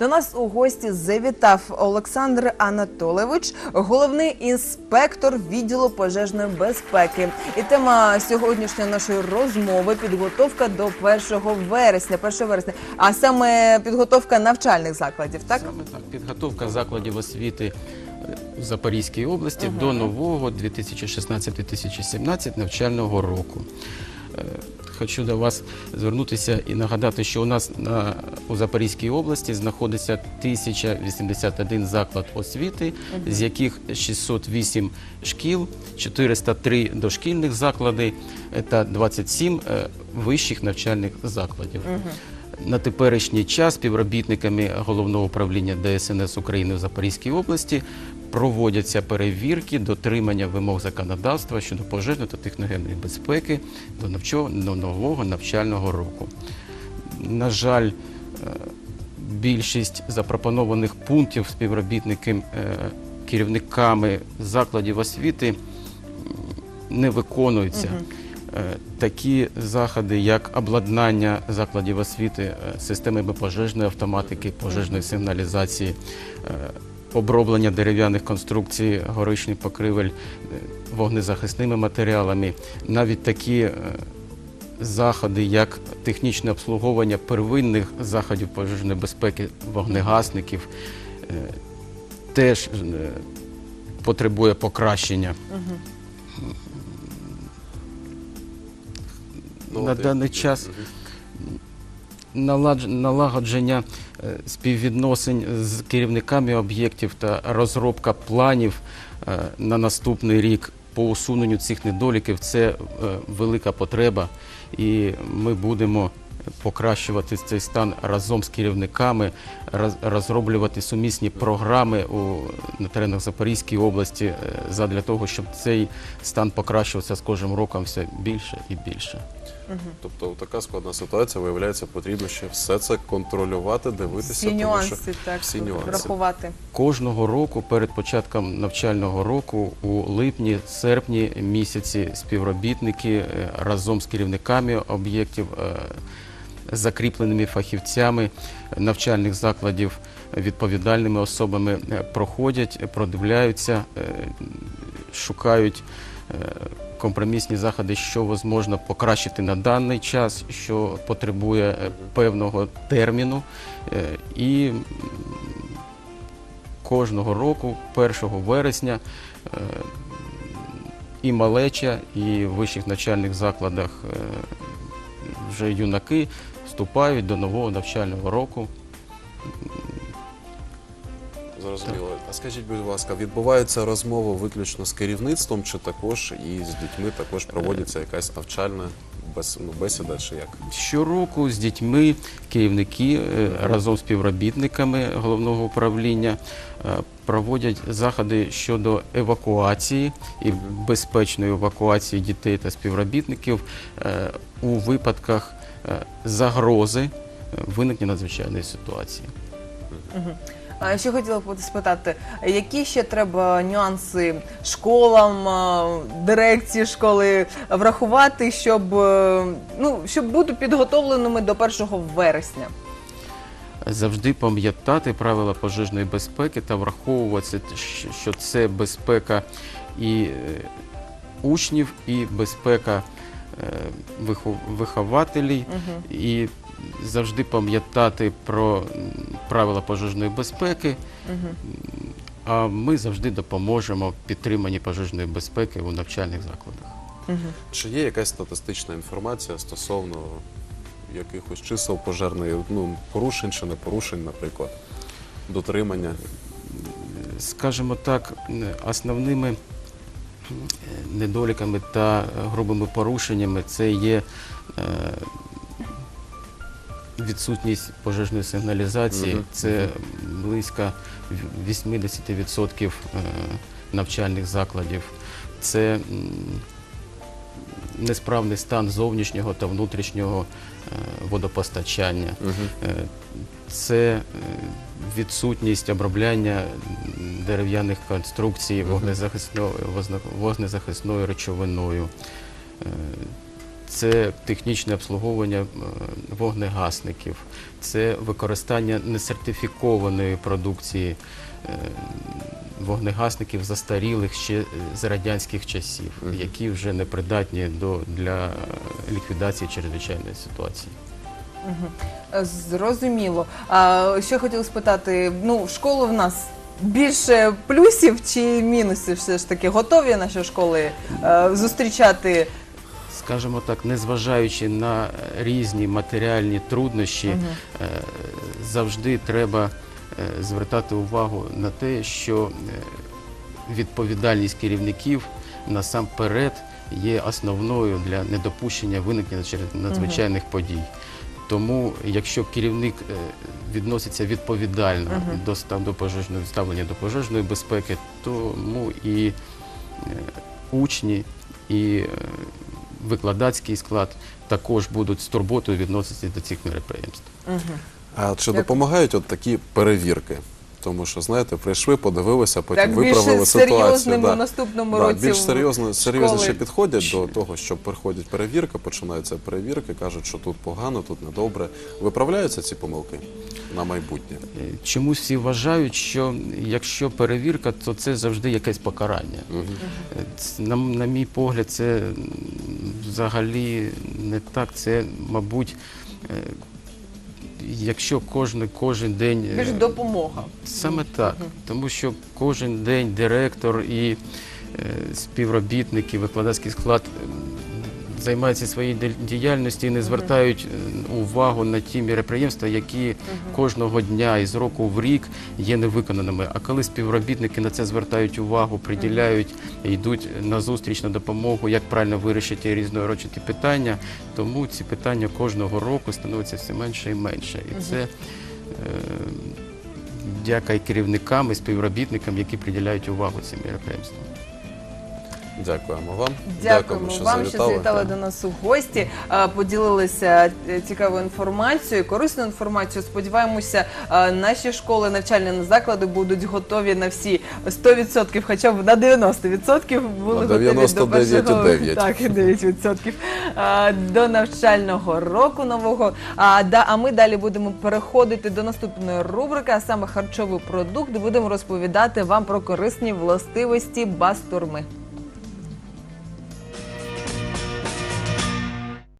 До нас у гості завітав Олександр Анатолійович, головний інспектор відділу пожежної безпеки. І тема сьогоднішньої нашої розмови підготовка до 1 вересня. 1 вересня, а саме підготовка навчальних закладів, так? Саме так. Підготовка закладів освіти е, в Запорізькій області до нового 2016-2017 навчального року. Е, Хочу до вас звернутися і нагадати, що у нас на, у Запорізькій області знаходиться 1081 заклад освіти, з яких 608 шкіл, 403 дошкільних заклади е, та 27 е, вищих навчальних закладів. На теперішній час співробітниками головного управління ДСНС України в Запорізькій області проводяться перевірки дотримання вимог законодавства щодо пожежної та техногенної безпеки до нового навчального року. На жаль, е, більшість запропонованих пунктів співробітниками е, керівниками закладів освіти не виконуються. Е, Такі заходи, як обладнання закладів освіти системами пожежної автоматики, пожежної сигналізації, оброблення дерев'яних конструкцій, горичних покривель е, вогнезахисними матеріалами, навіть такі е, заходи, як технічне обслуговування первинних заходів пожежної безпеки, вогнегасників, е, теж потребує покращення. Ну, На даний час налагодження е, співвідносин з керівниками об'єктів та розробка планів е, на наступний рік по усуненню цих недоліків це е, велика потреба, і ми будемо покращувати цей стан разом з керівниками, роз- розроблювати сумісні програми у, на теренах Запорізької області е, задля того, щоб цей стан покращувався з кожним роком все більше і більше. Тобто така складна ситуація, виявляється, потрібно ще все це контролювати, дивитися. Всі тому нюанси, що так, всі нюанси. врахувати. Кожного року перед початком навчального року у липні, серпні місяці співробітники е, разом з керівниками об'єктів, е, закріпленими фахівцями навчальних закладів, відповідальними особами е, проходять, продивляються, е, шукають е, компромісні заходи, що можна покращити на даний час, що потребує певного терміну. І кожного року, 1 вересня, і малеча, і в вищих навчальних закладах вже юнаки вступають до нового навчального року. Зрозуміло. А скажіть, будь ласка, відбуваються розмови виключно з керівництвом, чи також і з дітьми також проводиться якась навчальна ну, бесіда, чи як? Щороку з дітьми керівники е, разом з співробітниками головного управління е, проводять заходи щодо евакуації і безпечної евакуації дітей та співробітників е, у випадках загрози е, виникнення надзвичайної ситуації. А ще хотіла б спитати, які ще треба нюанси школам, дирекції школи врахувати, щоб е, ну щоб бути підготовленими до 1 вересня? завжди пам'ятати правила пожежної безпеки та враховувати, що це безпека і е, учнів, і безпека е, вихов- вихователів, і завжди пам'ятати про правила пожежної безпеки. А ми завжди допоможемо в підтриманні пожежної безпеки у навчальних закладах. Чи є якась статистична інформація стосовно якихось чисел пожежної, ну, порушень чи не порушень, наприклад, дотримання? скажімо так, основними недоліками та грубими порушеннями це є е, відсутність пожежної сигналізації, Мгм, це близько 80% е, навчальних закладів. Це м, несправний стан зовнішнього та внутрішнього е, водопостачання. Е, Це е, відсутність обробляння дерев'яних конструкцій вогнезахисною, вогнезахисною речовиною. Е, це технічне обслуговування е, вогнегасників, це використання несертифікованої продукції е, вогнегасників застарілих ще з радянських часів, які вже не придатні до, для ліквідації чрезвичайної ситуації. Зрозуміло. А що я хотіла спитати? Ну, в школу в нас більше плюсів чи мінусів все ж таки? Готові наші школи е, зустрічати? скажімо так, незважаючи на різні матеріальні труднощі, е, завжди треба е, звертати увагу на те, що е, відповідальність керівників насамперед є основною для недопущення виникнення через надзвичайних подій. Тому, якщо керівник е, відноситься відповідально до став до пожежної ставлення до пожежної безпеки, тому і е, учні, і е, викладацький склад також будуть з турботою відноситися до цих мероприємств. А чи допомагають от такі перевірки? Тому що, знаєте, прийшли, подивилися, потім Так виправили більш ситуацію. серйозним наступному да, році більш серйозно, серйозніше школи. підходять до того, що приходять перевірка, починаються перевірки, кажуть, що тут погано, тут недобре. Виправляються ці помилки на майбутнє. Е, Чомусь всі вважають, що якщо перевірка, то це завжди якесь покарання. Е, На, на мій погляд, це взагалі не так. Це, мабуть, е, якщо кожен, кожен день. е, ж допомога. Саме так, тому що кожен день директор і е, співробітники, викладацький склад займаються своєю ді- діяльністю і не звертають е, увагу на ті міроприємства, які кожного дня із року в рік є невиконаними. А коли співробітники на це звертають увагу, приділяють, йдуть на зустріч на допомогу, як правильно вирішити різнорочити питання, тому ці питання кожного року становляться все менше і менше. І це е, дяка і керівникам, і співробітникам, які приділяють увагу цим мероприємствам. Дякуємо вам. Дякуємо що вам, що завітали. до нас у гості, е, поділилися е, цікавою інформацією, корисною інформацією. Сподіваємося, е, наші школи, навчальні заклади будуть готові на всі 100%, хоча б на 90% були На готові до першого так, 9% е, до навчального року нового. А, да, а ми далі будемо переходити до наступної рубрики, а саме харчовий продукт. Будемо розповідати вам про корисні властивості бастурми.